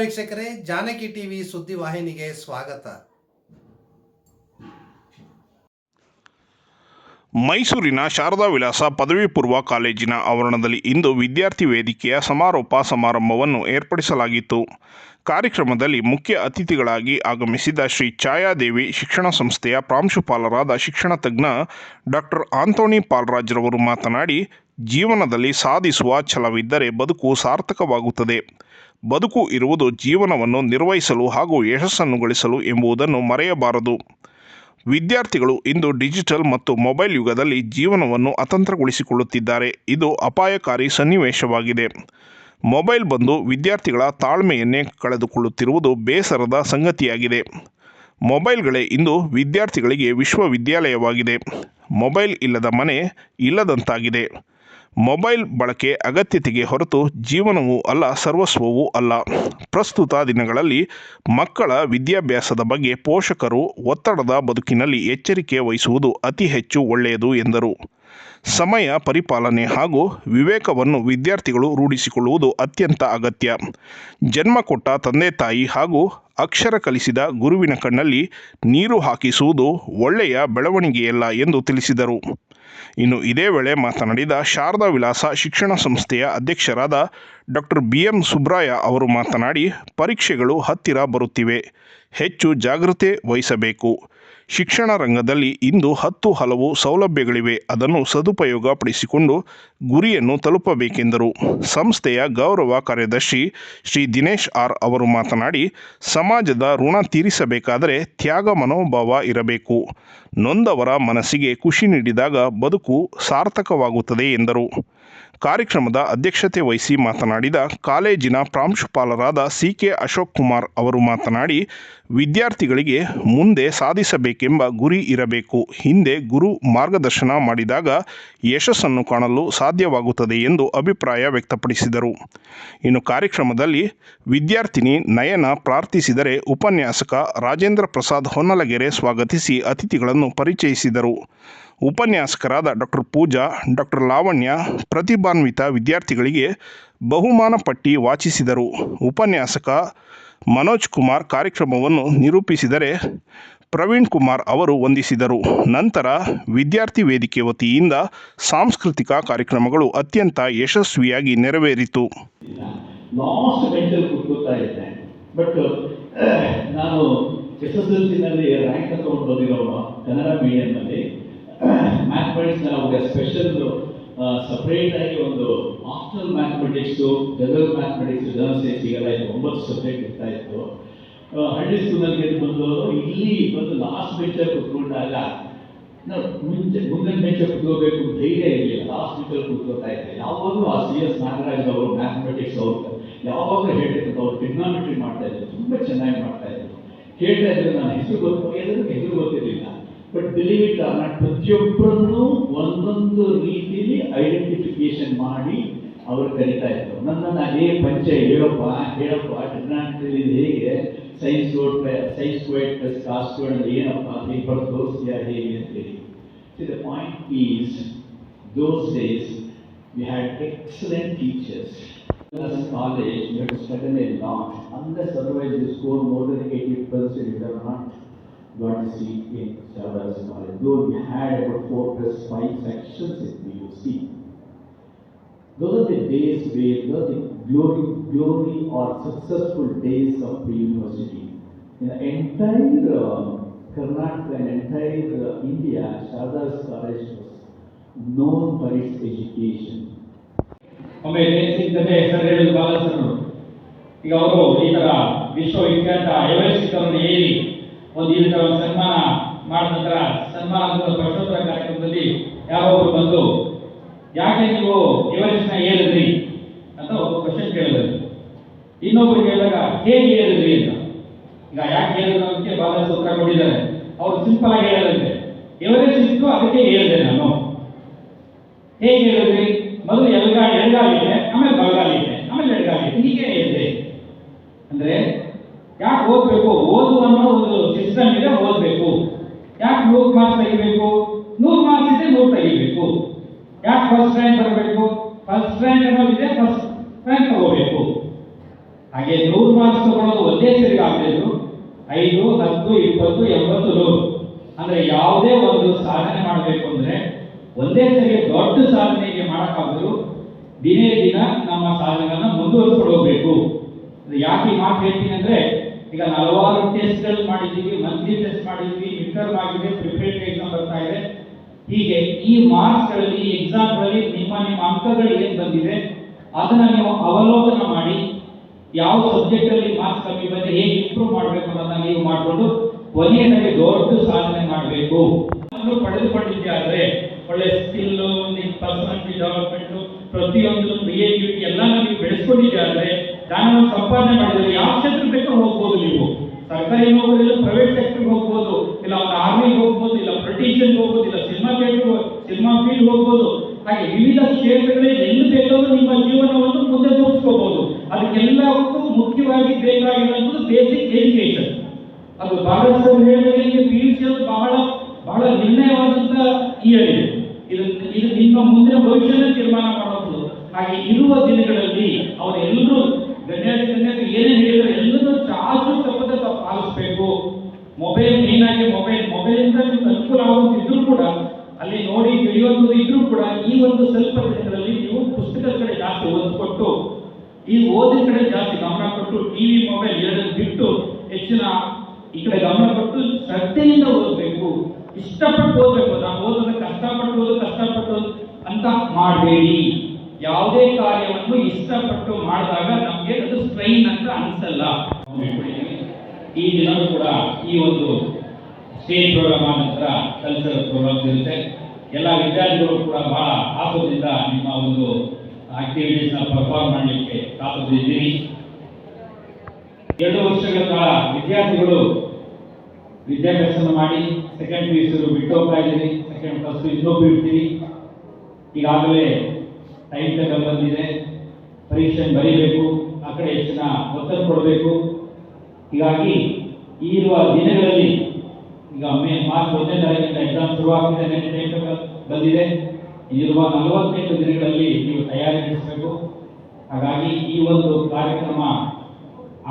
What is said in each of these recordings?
ವೀಕ್ಷಕರೇ, ಜಾನಕಿ ಟಿವಿ ಸುದ್ದಿ ವಾಹಿನಿಗೆ ಸ್ವಾಗತ. ಮೈಸೂರಿನ ಶಾರದಾ ವಿಲಾಸ ಪದವಿ ಪೂರ್ವ ಕಾಲೇಜಿನ ಆವರಣದಲ್ಲಿ ಇಂದು ವಿದ್ಯಾರ್ಥಿ ವೇದಿಕೆಯ ಸಮಾರೋಪ ಸಮಾರಂಭವನ್ನು ಏರ್ಪಡಿಸಲಾಗಿತ್ತು. ಕಾರ್ಯಕ್ರಮದಲ್ಲಿ ಮುಖ್ಯ ಅತಿಥಿಗಳಾಗಿ ಆಗಮಿಸಿದ ಶ್ರೀ ಛಾಯಾದೇವಿ, ಶಿಕ್ಷಣ ಸಂಸ್ಥೆಯ ಪ್ರಾಂಶುಪಾಲರಾದ ಶಿಕ್ಷಣ ತಜ್ಞ ಡಾಕ್ಟರ್ ಆಂತೋಣಿ ಪಾಲ್ರಾಜ್ರವರು ಮಾತನಾಡಿ ಜೀವನದಲ್ಲಿ ಸಾಧಿಸುವ ಛಲವಿದ್ದರೆ ಬದುಕು ಸಾರ್ಥಕವಾಗುತ್ತದೆ. ಬದುಕು ಇರುವುದು ಜೀವನವನ್ನು ನಿರ್ವಹಿಸಲು ಹಾಗೂ ಯಶಸ್ಸನ್ನು ಗಳಿಸಲು ಎಂಬುದನ್ನು ಮರೆಯಬಾರದು. ವಿದ್ಯಾರ್ಥಿಗಳು ಇಂದು ಡಿಜಿಟಲ್ ಮತ್ತು ಮೊಬೈಲ್ ಯುಗದಲ್ಲಿ ಜೀವನವನ್ನು ಅತಂತ್ರಗೊಳಿಸಿಕೊಳ್ಳುತ್ತಿದ್ದಾರೆ. ಇದು ಅಪಾಯಕಾರಿ ಸನ್ನಿವೇಶವಾಗಿದೆ. ಮೊಬೈಲ್ ಬಂದು ವಿದ್ಯಾರ್ಥಿಗಳ ತಾಳ್ಮೆಯನ್ನೇ ಕಳೆದುಕೊಳ್ಳುತ್ತಿರುವುದು ಬೇಸರದ ಸಂಗತಿಯಾಗಿದೆ. ಮೊಬೈಲ್ಗಳೇ ಇಂದು ವಿದ್ಯಾರ್ಥಿಗಳಿಗೆ ವಿಶ್ವವಿದ್ಯಾಲಯವಾಗಿದೆ. ಮೊಬೈಲ್ ಇಲ್ಲದ ಮನೆ ಇಲ್ಲದಂತಾಗಿದೆ. ಮೊಬೈಲ್ ಬಳಕೆ ಅಗತ್ಯತೆಗೆ ಹೊರತು ಜೀವನವೂ ಅಲ್ಲ, ಸರ್ವಸ್ವವೂ ಅಲ್ಲ. ಪ್ರಸ್ತುತ ದಿನಗಳಲ್ಲಿ ಮಕ್ಕಳ ವಿದ್ಯಾಭ್ಯಾಸದ ಬಗ್ಗೆ ಪೋಷಕರು ಒತ್ತಡದ ಬದುಕಿನಲ್ಲಿ ಎಚ್ಚರಿಕೆ ವಹಿಸುವುದು ಅತಿ ಹೆಚ್ಚು ಒಳ್ಳೆಯದು ಎಂದರು. ಸಮಯ ಪರಿಪಾಲನೆ ಹಾಗೂ ವಿವೇಕವನ್ನು ವಿದ್ಯಾರ್ಥಿಗಳು ರೂಢಿಸಿಕೊಳ್ಳುವುದು ಅತ್ಯಂತ ಅಗತ್ಯ. ಜನ್ಮ ಕೊಟ್ಟ ತಂದೆ ತಾಯಿ ಹಾಗೂ ಅಕ್ಷರ ಕಲಿಸಿದ ಗುರುವಿನ ಕಣ್ಣಲ್ಲಿ ನೀರು ಹಾಕಿಸುವುದು ಒಳ್ಳೆಯ ಬೆಳವಣಿಗೆಯಲ್ಲ ಎಂದು ತಿಳಿಸಿದರು. ಇನ್ನು ಇದೇ ವೇಳೆ ಮಾತನಾಡಿದ ಶಾರದಾ ವಿಲಾಸ ಶಿಕ್ಷಣ ಸಂಸ್ಥೆಯ ಅಧ್ಯಕ್ಷರಾದ ಡಾಕ್ಟರ್ ಬಿ ಎಂ ಸುಬ್ರಾಯ ಅವರು ಮಾತನಾಡಿ, ಪರೀಕ್ಷೆಗಳು ಹತ್ತಿರ ಬರುತ್ತಿವೆ. ಹೆಚ್ಚು ಜಾಗೃತೆ ವಹಿಸಬೇಕು. ಶಿಕ್ಷಣ ರಂಗದಲ್ಲಿ ಇಂದು ಹತ್ತು ಹಲವು ಸೌಲಭ್ಯಗಳಿವೆ. ಅದನ್ನು ಸದುಪಯೋಗ ಪಡಿಸಿಕೊಂಡು ಗುರಿಯನ್ನು ತಲುಪಬೇಕೆಂದರು. ಸಂಸ್ಥೆಯ ಗೌರವ ಕಾರ್ಯದರ್ಶಿ ಶ್ರೀ ದಿನೇಶ್ ಆರ್ ಅವರು ಮಾತನಾಡಿ, ಸಮಾಜದ ಋಣ ತೀರಿಸಬೇಕಾದರೆ ತ್ಯಾಗ ಮನೋಭಾವ ಇರಬೇಕು. ನೊಂದವರ ಮನಸ್ಸಿಗೆ ಖುಷಿ ನೀಡಿದಾಗ ಬದುಕು ಸಾರ್ಥಕವಾಗುತ್ತದೆ ಎಂದರು. ಕಾರ್ಯಕ್ರಮದ ಅಧ್ಯಕ್ಷತೆ ವಹಿಸಿ ಮಾತನಾಡಿದ ಕಾಲೇಜಿನ ಪ್ರಾಂಶುಪಾಲರಾದ ಸಿ ಕೆ ಅಶೋಕ್ ಕುಮಾರ್ ಅವರು ಮಾತನಾಡಿ, ವಿದ್ಯಾರ್ಥಿಗಳಿಗೆ ಮುಂದೆ ಸಾಧಿಸಬೇಕೆಂಬ ಗುರಿ ಇರಬೇಕು. ಹಿಂದೆ ಗುರು ಮಾರ್ಗದರ್ಶನ ಮಾಡಿದಾಗ ಯಶಸ್ಸನ್ನು ಕಾಣಲು ಸಾಧ್ಯವಾಗುತ್ತದೆ ಎಂದು ಅಭಿಪ್ರಾಯ ವ್ಯಕ್ತಪಡಿಸಿದರು. ಇನ್ನು ಕಾರ್ಯಕ್ರಮದಲ್ಲಿ ವಿದ್ಯಾರ್ಥಿನಿ ನಯನ ಪ್ರಾರ್ಥಿಸಿದರೆ ಉಪನ್ಯಾಸಕ ರಾಜೇಂದ್ರ ಪ್ರಸಾದ್ ಹೊನ್ನಲಗೆರೆ ಸ್ವಾಗತಿಸಿ ಅತಿಥಿಗಳನ್ನು ಪರಿಚಯಿಸಿದರು. ಉಪನ್ಯಾಸಕರಾದ ಡಾಕ್ಟರ್ ಪೂಜಾ ಡಾಕ್ಟರ್ ಲಾವಣ್ಯ, ಪ್ರತಿಭಾನ್ವಿತ ವಿದ್ಯಾರ್ಥಿಗಳಿಗೆ ಬಹುಮಾನ ಪಟ್ಟಿ ವಾಚಿಸಿದರು. ಉಪನ್ಯಾಸಕ ಮನೋಜ್ ಕುಮಾರ್ ಕಾರ್ಯಕ್ರಮವನ್ನು ನಿರೂಪಿಸಿದರೆ ಪ್ರವೀಣ್ ಕುಮಾರ್ ಅವರು ವಂದಿಸಿದರು. ನಂತರ ವಿದ್ಯಾರ್ಥಿ ವೇದಿಕೆ ವತಿಯಿಂದ ಸಾಂಸ್ಕೃತಿಕ ಕಾರ್ಯಕ್ರಮಗಳು ಅತ್ಯಂತ ಯಶಸ್ವಿಯಾಗಿ ನೆರವೇರಿತು. ನಾನು ಎಸ್ ಎಸ್ ಎಲ್ ಸಿನಲ್ಲಿ ರ್ಯಾಂಕ್ ತಗೊಂಡು ಬಂದಿರೋನು ಕನ್ನಡ ಮೀಡಿಯಂನಲ್ಲಿ ಮ್ಯಾಥಮೆಟಿಕ್ಸ್ ನಮಗೆ ಸ್ಪೆಷಲ್ ಸಪ್ರೇಟ್ ಆಗಿ ಒಂದು after mathematics general mathematics general science ಸಿಗಲ್ಲ ಇದು ಒಂಬತ್ತು ಸಬ್ಜೆಕ್ಟ್ ಇರ್ತಾ ಇತ್ತು. ಹಳ್ಳಿ ಸ್ಕೂಲಲ್ಲಿ ಗೆದ್ದು ಬಂದವರು ಇಲ್ಲಿ ಬಂದು ಲಾಸ್ಟ್ ಬೆಂಚಲ್ಲಿ ಕುತ್ಕೊಂಡಾಗ, ನಾವು ಮುಂಚೆ, ಮುಂದಿನ ಬೆಂಚಲ್ಲಿ ಕುತ್ಕೋಬೇಕು ಧೈರ್ಯ ಇರಲಿಲ್ಲ. ಲಾಸ್ಟ್ ಬೆಂಚಲ್ಲಿ ಕುತ್ಕೋತಾ ಇದ್ದೆ. ಯಾವಾಗಲೂ ಆ ಸಿ ಎಸ್ ನಾಗರಾಜ್ ಅವರು ಮ್ಯಾಥಮೆಟಿಕ್ಸ್ ಅವರು, ಯಾವಾಗಲೂ ಹೇಳ್ತಿದ್ರು ಅವ್ರು ಟ್ರಿಗ್ನಾಮೆಟ್ರಿ ಮಾಡ್ತಾ ಇದ್ರು. ತುಂಬ ಚೆನ್ನಾಗಿ ಮಾಡ್ತಾ ಇದ್ರು. ಕೇಳ್ತಾ ಇದ್ರು ನಾನು ಹೆಸರು ಗೊತ್ತು ಹೇಳಿದ್ರೆ ಹೆಸರು ಗೊತ್ತಿರಲಿಲ್ಲ. But believe it or not ಪ್ರತಿಯೊಬ್ಬರನ್ನು ಒಂದೊಂದು ರೀತಿಯಲ್ಲಿ ಐಡೆಂಟಿಫಿಕೇಶನ್ ಮಾಡಿ ಅವರು ಕರಿತಾ ಇದ್ರು. ನನ್ನನ್ನು ಅದೇ ಪಂಚ ಹೇಳಪ್ಪ ಹೇಳಪ್ಪ ಟ್ರಿಗ್ನಾಟ್ರಿ ಹೇಗೆ? Sines squared sines square plus cos square ಏನಪ್ಪ? ಪೇಪರ್ ತೋರಿಸ್ತೀಯಾ ಹೇಗೆ ಅಂತೇಳಿ the point is those days we had excellent excellent a college, you have to study a unless otherwise you score more than eighty percent, you have not got a seat in Sharda's college. Though we had about four plus five sections in PUC. Those are the days where, those the glory, glory or successful days of the university. In the entire uh, Karnataka and entire uh, India, Sharda's college was known for its education. ಒಮ್ಮೆ ಸಿಗ್ತದೆ ಹೆಸರು ಹೇಳಲು ಬಾಲಸರು ಈಗ ಅವರು ಈ ತರ ವಿಶ್ವವಿಖ್ಯಾತ Everest ಅವರನ್ನು ಏರಿ ಒಂದು ಈ ತರ ಸನ್ಮಾನ ಮಾಡಿದ ನಂತರ ಸನ್ಮಾನದ ಪ್ರಶ್ನೋತ್ತರ ಕಾರ್ಯಕ್ರಮದಲ್ಲಿ ಯಾರೋ ಒಬ್ರು ಬಂದು, ಯಾಕೆ ನೀವು ಎವರೆಸ್ಟ್ನ ಏರಿದ್ರಿ? ಅಂತ ಒಬ್ಬ ಕ್ವಶನ್ ಕೇಳಿದ್ರು. ಇನ್ನೊಬ್ರು ಕೇಳಿದಾಗ, ಹೇಗೆ ಏರಿದ್ರಿ? ಅಂತ. ಈಗ ಯಾಕೆ ಅದಕ್ಕೆ ಬಾಲಸ ಉತ್ತರ ಕೊಟ್ಟಿದ್ದಾರೆ. ಅವ್ರು ಸಿಂಪಲ್ ಆಗಿ ಹೇಳದಂತೆ ಎವರೆಸ್ಟ್ ಇತ್ತು ಅದಕ್ಕೆ ಹೇಳಿದೆ ನಾನು. ಹೇಗೆ ಹೇಳಿದ್ರಿ ಮೊದಲು ಎಲ್ಗಾಲ್ ಎಡಗಾಲಿದೆ ಆಮೇಲೆ ಬಲಗಾಲಿದೆ ಆಮೇಲೆ ಎಡಗಾಲಿದೆ ಹೀಗೆ ಇದೆ. ಅಂದ್ರೆ ಯಾಕೆ ಓದ್ಬೇಕು? ಓದು ಅನ್ನೋ ಒಂದು ಸಿಸ್ಟಮ್ ಇದೆ, ಓದ್ಬೇಕು. ಯಾಕೆ ನೂರು ಮಾರ್ಕ್ಸ್ ತೆಗಿಬೇಕು? ನೂರು ಮಾರ್ಕ್ಸ್ ಇದೆ ನೂರು ತೆಗಿಬೇಕು. ಯಾಕೆ ಫಸ್ಟ್ ರ್ಯಾಂಕ್ ಬರಬೇಕು? ಫಸ್ಟ್ ರ್ಯಾಂಕ್ ಅನ್ನೋದಿದೆ ಫಸ್ಟ್ ರ್ಯಾಂಕ್ ತಗೋಬೇಕು. ಹಾಗೆ ನೂರು ಮಾರ್ಕ್ಸ್ ತಗೊಳ್ಳೋದು ಒಂದೇ ಸರಿಗೆ ಆಗಬೇಕು ಐದು, ಹತ್ತು, ಇಪ್ಪತ್ತು, ಎಂಬತ್ತು, ನೂರು. ಅಂದ್ರೆ ಯಾವುದೇ ಒಂದು ಸಾಧನೆ ಮಾಡಬೇಕು. ಒಂದೇ ಸರಿ ದೊಡ್ಡ ಸಾಧನೆಗೆ ಮಾಡೋಕ್ಕಾಗಲು ದಿನೇ ದಿನ ನಮ್ಮ ಸಾಧನೆಗಳನ್ನ ಮುಂದುವರಿಸ್ಕೊಂಡು ಹೋಗ್ಬೇಕು. ಯಾಕೆ ಮಾತು ಹೇಳ್ತೀನಿ ಅಂದ್ರೆ, ಈಗ ಹಲವಾರು ಟೆಸ್ಟ್ಗಳು ಮಾಡಿದ್ದೀವಿ ಮಂತ್ಲಿ ಟೆಸ್ಟ್ ಮಾಡಿದ್ದೀವಿ ಇಂಟರ್ವ್ ಆಗಿದೆ ಪ್ರಿಪರೇಟರಿ ಎಕ್ಸಾಮ್ ಬರ್ತಾ ಇದೆ. ಹೀಗೆ ಈ ಮಾರ್ಕ್ಸ್ಗಳಲ್ಲಿ ಈ ಎಕ್ಸಾಮ್ಗಳಲ್ಲಿ ನಿಮ್ಮ ನಿಮ್ಮ ಅಂಕಗಳು ಏನು ಬಂದಿದೆ, ಅದನ್ನ ನೀವು ಅವಲೋಕನ ಮಾಡಿ, ಯಾವ ಸಬ್ಜೆಕ್ಟ್ ಅಲ್ಲಿ ಮಾರ್ಕ್ಸ್ ಕಮ್ಮಿ ಬಂದ್ರೆ ಹೇಗೆ ಇಂಪ್ರೂವ್ ಮಾಡಬೇಕು ಅನ್ನೋದನ್ನ ನೀವು ಮಾಡಿಕೊಂಡು ಕೊನೆಯದಾಗಿ ದೊಡ್ಡ ಸಾಧನೆ ಮಾಡಬೇಕು. ಪಡೆದುಕೊಂಡಿದ್ದೆ ಆದ್ರೆ ಒಳ್ಳೆ ಸ್ಕಿಲ್ ಪರ್ಸನಾಲಿಟಿ ಡೆವಲಪ್ಮೆಂಟ್ ಪ್ರತಿಯೊಂದು ಕ್ರಿಯೇಟಿವಿಟಿ ಎಲ್ಲ ನೀವು ಬೆಳೆಸ್ಕೊಂಡಿದ್ದಾರೆ ನಾನು ಸಂಪಾದನೆ ಮಾಡಿದ್ರೆ ಯಾವ ಕ್ಷೇತ್ರ ಬೇಕೋ ಹೋಗ್ಬೋದು ನೀವು. ಸರ್ಕಾರಿ ಹೋಗ್ಬೋದು ಪ್ರೈವೇಟ್ ಸೆಕ್ಟರ್ ಹೋಗ್ಬೋದು, ಇಲ್ಲ ಒಂದು ಆರ್ಮಿಗೆ ಹೋಗ್ಬೋದು, ಇಲ್ಲ ಪೊಲಿಟಿಷಿಯನ್ ಹೋಗ್ಬೋದು, ಇಲ್ಲ ಸಿನಿಮಾ ಥಿಯೇಟರ್ ಸಿನಿಮಾ ಫೀಲ್ಡ್ ಹೋಗ್ಬೋದು. ಹಾಗೆ ವಿವಿಧ ಕ್ಷೇತ್ರಗಳಲ್ಲಿ ಎಲ್ಲಿ ಬೇಕಾದ್ರೂ ನಿಮ್ಮ ಜೀವನವನ್ನು ಮುಂದೆ ತೋರಿಸ್ಕೋಬಹುದು ಅದಕ್ಕೆಲ್ಲಕ್ಕೂ ಮುಖ್ಯವಾಗಿ ಬೇಕಾಗಿರುವಂಥದ್ದು ಬೇಸಿಕ್ ಎಜುಕೇಶನ್ ಅದು ಭಾರತ ಹೇಳಿದಂಗೆ ಪಿ ಯು ಸಿ ಅದು ಬಹಳ ಬಹಳ ನಿರ್ಣಯವಾದಂತ ಇಯರ್ ಇದೆ ಇದು ನಿಮ್ಮ ಮುಂದಿನ ಭವಿಷ್ಯದ ತೀರ್ಮಾನ ಮಾಡೋದು ಹಾಗೆ ಇರುವ ದಿನಗಳಲ್ಲಿ ಅವರೆಲ್ಲರೂ ಗಣ್ಯಾತಿ ಗಣ್ಯಾಧಿ ಏನೇನು ಹೇಳಿದ್ರೆ ಎಲ್ಲರೂ ಚಾಚು ತಪ್ಪದೆ ಪಾಲಿಸಬೇಕು. ಮೊಬೈಲ್ ಮೀನಾಗಿ ಮೊಬೈಲ್ ಮೊಬೈಲ್ ಇಂದ ನಿಮ್ಗೆ ಅನುಕೂಲ ಆಗುವಂತಿದ್ರು ಕೂಡ, ಅಲ್ಲಿ ನೋಡಿ ತಿಳಿಯುವಂಥದ್ದು ಇದ್ರೂ ಕೂಡ ಈ ಒಂದು ಸ್ವಲ್ಪ ದಿನಗಳಲ್ಲಿ ನೀವು ಪುಸ್ತಕದ ಕಡೆ ಜಾಸ್ತಿ ಒತ್ತು ಕೊಟ್ಟು, ಈ ಓದಿನ ಕಡೆ ಜಾಸ್ತಿ ಗಮನ ಕೊಟ್ಟು, ಟಿವಿ, ಮೊಬೈಲ್ ಎರಡನ್ನು ಬಿಟ್ಟು ಹೆಚ್ಚಿನ ಈ ಕಡೆ ಗಮನ ಕೊಟ್ಟು ಶ್ರದ್ಧೆಯಿಂದ ಇಷ್ಟಪಟ್ಟು ಓದಬೇಕು. ನಾವು ಓದೋದು ಕಷ್ಟಪಟ್ಟು ಓದು, ಕಷ್ಟಪಟ್ಟು ಅಂತ ಮಾಡಬೇಡಿ. ಯಾವುದೇ ಕಾರ್ಯವನ್ನು ಇಷ್ಟಪಟ್ಟು ಮಾಡಿದಾಗ ನಮಗೆ ಅದು ಸ್ಟ್ರೈನ್ ಅಂತ ಅನಿಸಲ್ಲ. ಈ ದಿನವೂ ಕೂಡ ಈ ಒಂದು ಸ್ಟೇಜ್ ಪ್ರೋಗ್ರಾಮ್ ಆದ ನಂತರ ಕಲ್ಚರಲ್ ಪ್ರೋಗ್ರಾಮ್ ಇರುತ್ತೆ. ಎಲ್ಲ ವಿದ್ಯಾರ್ಥಿಗಳು ಕೂಡ ಬಹಳ ಆಸದಿಂದ ನಿಮ್ಮ ಒಂದು ಆಕ್ಟಿವಿಟೀಸ್ನ ಪರ್ಫಾರ್ಮ್ ಮಾಡಲಿಕ್ಕೆ ಕಾತುರದಿದ್ದೀರಿ ಎರಡು ವರ್ಷಗಳ ಕಾಲ ವಿದ್ಯಾರ್ಥಿಗಳು ವಿದ್ಯಾಭ್ಯಾಸ ಮಾಡಿ. ಸೆಕೆಂಡ್ ಪಿ ಯು ಬಿಟ್ಟು ಹೋಗ್ತಾ ಇದ್ದೀನಿ ಸೆಕೆಂಡ್ ಫಸ್ಟ್ ಇನ್ನೂ ಬಿಡ್ತೀನಿ ಈಗಾಗಲೇ ಟೈಮ್ ಟೇಬಲ್ ಬಂದಿದೆ. ಪರೀಕ್ಷೆ ಬರೀಬೇಕು. ಆ ಕಡೆ ಹೆಚ್ಚಿನ ಒತ್ತಡ ಕೊಡಬೇಕು. ಹೀಗಾಗಿ ಈ ಇರುವ ದಿನಗಳಲ್ಲಿ ಈಗ ಮೇ, ಮಾರ್ಚ್ ಒಂದನೇ ತಾರೀಕಿಂದ ಎಕ್ಸಾಮ್ ಶುರುವಾಗ್ತಿದೆ. ನೆಕ್ಸ್ಟ್ ಟೈಮ್ ಟೇಬಲ್ ಬಂದಿದೆ ಇರುವ ನಲವತ್ತೆಂಟು ದಿನಗಳಲ್ಲಿ ನೀವು ತಯಾರಿ ನಡೆಸಬೇಕು. ಹಾಗಾಗಿ ಈ ಒಂದು ಕಾರ್ಯಕ್ರಮ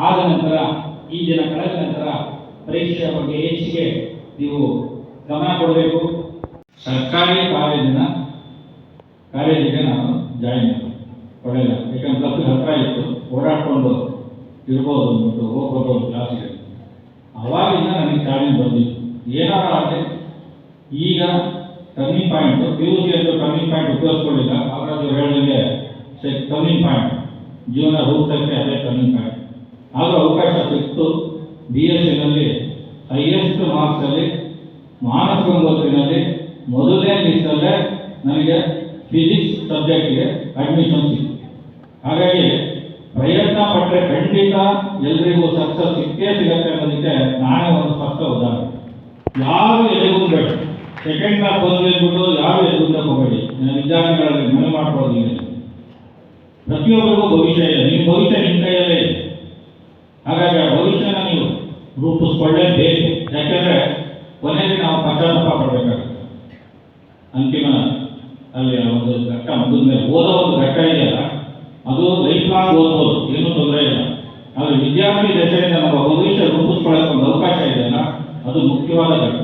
ಆದ ನಂತರ, ಈ ದಿನ ಕಳೆದ ನಂತರ ಪರೀಕ್ಷೆಯ ಬಗ್ಗೆ ಹೆಚ್ಚಿಗೆ ನೀವು ಗಮನ ಕೊಡಬೇಕು. ಸರ್ಕಾರಿ ಕಾಲೇಜಿನ ಕಾಲೇಜಿಗೆ ನಾನು ಜಾಯಿನ್ ಕೊಡಲಿಲ್ಲ ಯಾಕಂದ್ರೆ ತಪ್ಪು ಹತ್ರ ಇತ್ತು. ಓಡಾಡ್ಕೊಂಡು ಇರ್ಬೋದು ಅಂದ್ಬಿಟ್ಟು ಹೋಗ್ಬೋದು ಕ್ಲಾಸಿಗೆ ಅವಾಗಿಂದ ನನಗೆ ಚಾಲೆಂಜ್ ಬಂದಿತ್ತು. ಏನಾರ ಆದರೆ ಈಗ turning point P U C ಅಂತ ಟರ್ನಿಂಗ್ ಪಾಯಿಂಟ್ ಉಪಯೋಗಿಸ್ಕೊಳ್ಳಿಲ್ಲ ಅವರದ್ದು ಹೇಳಿದಂಗೆ ಟರ್ನಿಂಗ್ ಪಾಯಿಂಟ್ ಜೀವನ ರೂಪಕ್ಕೆ ಅದೇ ಟರ್ನಿಂಗ್ ಪಾಯಿಂಟ್ ಆದರೂ ಅವಕಾಶ ಸಿಕ್ತು. ಬಿ ಎಸ್ ಸಿನಲ್ಲಿ ಹೈಯೆಸ್ಟ್ ಮಾರ್ಕ್ಸಲ್ಲಿ? ಮಾನಸ್ ಒಂಬತ್ತಿನಲ್ಲಿ, ಮೊದಲನೇ ಲಿಸ್ಟಲ್ಲೇ ನನಗೆ ಫಿಸಿಕ್ಸ್ ಸಬ್ಜೆಕ್ಟ್ಗೆ ಅಡ್ಮಿಷನ್ ಸಿಕ್ತು ಹಾಗಾಗಿ ಪ್ರಯತ್ನ ಪಟ್ಟರೆ ಖಂಡಿತ ಎಲ್ರಿಗೂ ಸಕ್ಸಸ್ ಸಿಕ್ಕೇ ಸಿಗತ್ತೆ ಅನ್ನೋದಕ್ಕೆ ನಾನೇ ಒಂದು ಸ್ಪಷ್ಟ ಉದಾಹರಣೆ. ಯಾರು ಎದೆಗುಂದಬೇಡಿ ಸೆಕೆಂಡ್ ಕ್ಲಾಸ್ ಬಂದ್ಬಿಟ್ಟು ಯಾರು ಎದೆಗುಂದಕ್ಕೆ ಹೋಗಬೇಡಿ ವಿದ್ಯಾರ್ಥಿಗಳಲ್ಲಿ ಮನೆ ಮಾಡ್ಕೊಳ್ಳೋದಿಲ್ಲ. ಪ್ರತಿಯೊಬ್ಬರಿಗೂ ಭವಿಷ್ಯ ಇದೆ. ನಿಮ್ಮ ಭವಿಷ್ಯ ನಿಮ್ಮ ಕೈಯಲ್ಲೇ ಇದೆ. ಹಾಗಾಗಿ ಆ ಭವಿಷ್ಯನ ನೀವು ರೂಪಿಸ್ಕೊಳ್ಳೇಬೇಕು. ಯಾಕೆಂದ್ರೆ ದಿನ ನಾವು ಪಶ್ಚಾತ್ತಾಪ ಪಡಬೇಕಾಗುತ್ತೆ ಅಂತಿಮ ಅಲ್ಲಿ ಒಂದು ಘಟ್ಟ ಮೇಲೆ ಓದೋ ಒಂದು ಘಟ್ಟ ಇದೆಯಲ್ಲ, ಅದು ಲೈಫ್ ಲಾಂಗ್ ಓದ್ಬೋದು, ಏನೂ ತೊಂದರೆ ಇಲ್ಲ. ಆದರೆ ವಿದ್ಯಾರ್ಥಿ ದಶೆಯಿಂದ ನಮ್ಮ ಭವಿಷ್ಯ ರೂಪಿಸ್ಕೊಳ್ಳೋಕೆ ಒಂದು ಅವಕಾಶ ಇದೆಯಲ್ಲ, ಅದು ಮುಖ್ಯವಾದ ಘಟ್ಟ.